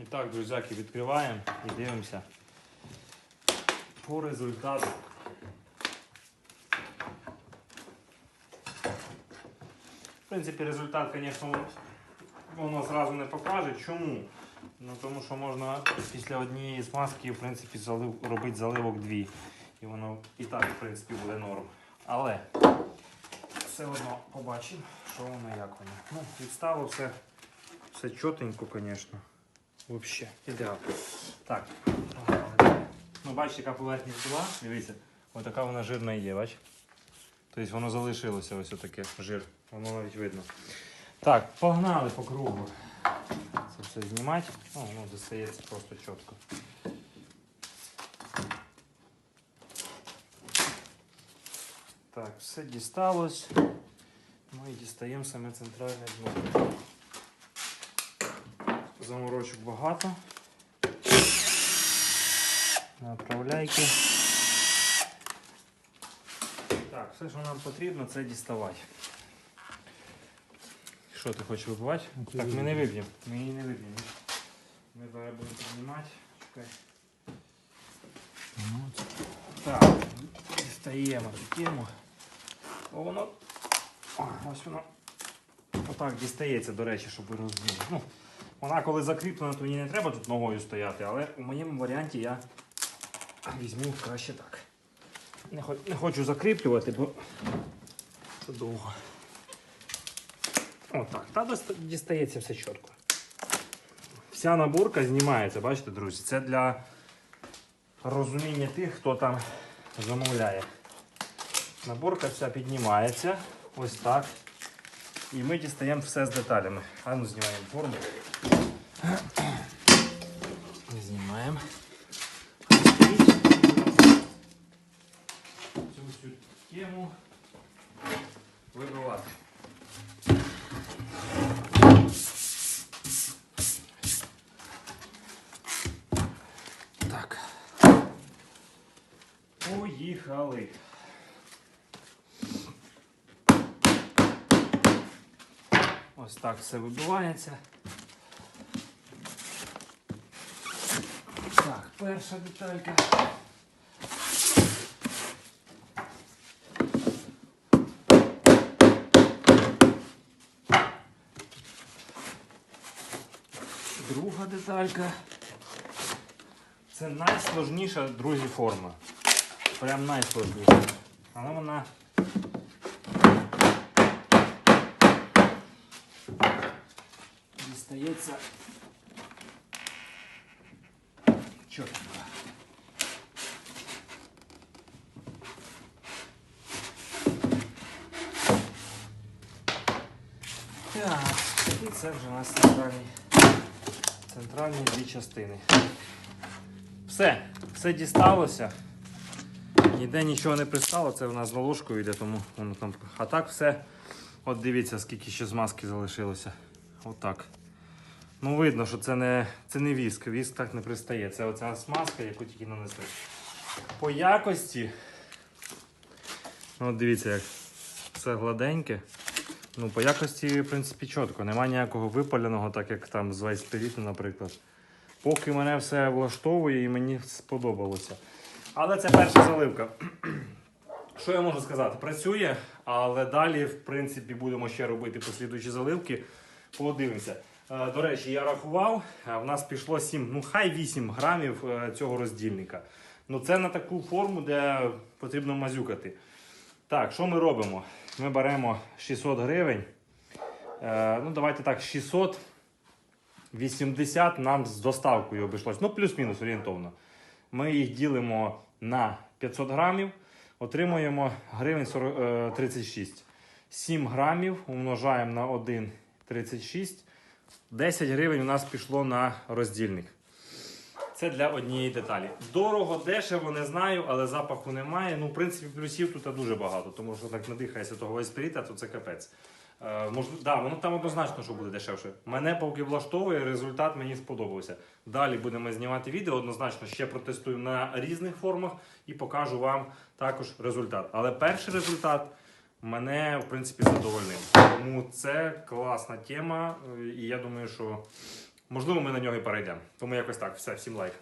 І так, друзяки, відкриваємо і дивимося по результату. В принципі, результат, звісно, воно зразу не покаже. Чому? Ну, тому що можна після однієї смазки, в принципі, залив, робити заливок дві. І воно і так, в принципі, буде норм. Але все одно побачимо, що воно, як воно. Ну, відстало все, все чотенько, звісно. Взагалі, ідеально. Так. Ну, бачите, яка поверхність була. Дивіться, ось така вона жирна і є, бач? Тобто воно залишилося ось таке жир. Воно навіть видно. Так, погнали по кругу. Це все знімати. О, воно достається просто чітко. Так, все дісталось. Ну і дістаємо саме центральне дно. Заморочок багато. Направляйки. Так, все, що нам потрібно, це діставати. Що ти хочеш вибивати? Так, ми не виб'ємо. Ми її не виб'ємо. Ми зараз будемо піднімати. Чекай. Так, дістаємо тему. О, воно. Ось воно. Отак дістається, до речі, щоб ви. Ну, вона коли закріплена, то мені не треба тут ногою стояти, але у моєму варіанті я візьму краще так. Не, хо- не хочу закріплювати, бо це довго. Отак. Та дістається все чітко. Вся наборка знімається, бачите, друзі, це для розуміння тих, хто там замовляє. Наборка вся піднімається. Ось так. І ми дістаємо все з деталями. А ну знімаємо форму. Знімаємо. Цю всю тему вибивати. Так. Поїхали. Ось так все вибивається. Так, перша деталька. Друга деталька. Це найсложніша, друзі, форма. Прям найсложніша. Але вона дістається чітко. Так, і це вже у нас центральні, центральні дві частини. Все, все дісталося. Ніде нічого не пристало, це в нас з ложкою йде, тому воно там. А так все. От дивіться, скільки ще змазки залишилося. Отак. Ну, видно, що це не, це не віск. Віск так не пристає. Це оця смазка, яку тільки нанесли. По якості. Ну, дивіться, як все гладеньке. Ну, по якості, в принципі, чітко. Нема ніякого випаленого, так як там з Вайспіріту, наприклад. Поки мене все влаштовує і мені сподобалося. Але це перша заливка. Що я можу сказати? Працює, але далі, в принципі, будемо ще робити послідуючі заливки. Подивимося. Е, До речі, я рахував, е, в нас пішло 7, ну хай 8 грамів е, цього роздільника. Ну це на таку форму, де потрібно мазюкати. Так, що ми робимо? Ми беремо 600 гривень. Ну, давайте так, 600 80 нам з доставкою обійшлось. Ну, плюс-мінус орієнтовно. Ми їх ділимо на 500 грамів, отримуємо гривень 40, е, 36. 7 грамів умножаємо на 1,36. 10 гривень у нас пішло на роздільник. Це для однієї деталі. Дорого, дешево, не знаю, але запаху немає. Ну, в принципі, плюсів тут дуже багато, тому що так надихається того вайспіріта, то це капець. Е, мож, да, воно там однозначно, що буде дешевше. Мене поки влаштовує, результат мені сподобався. Далі будемо знімати відео, однозначно ще протестую на різних формах і покажу вам також результат. Але перший результат мене, в принципі, задовольнив. Тому це класна тема, і я думаю, що Можливо, ми на нього і перейдемо. Тому якось так. Все, всім лайк.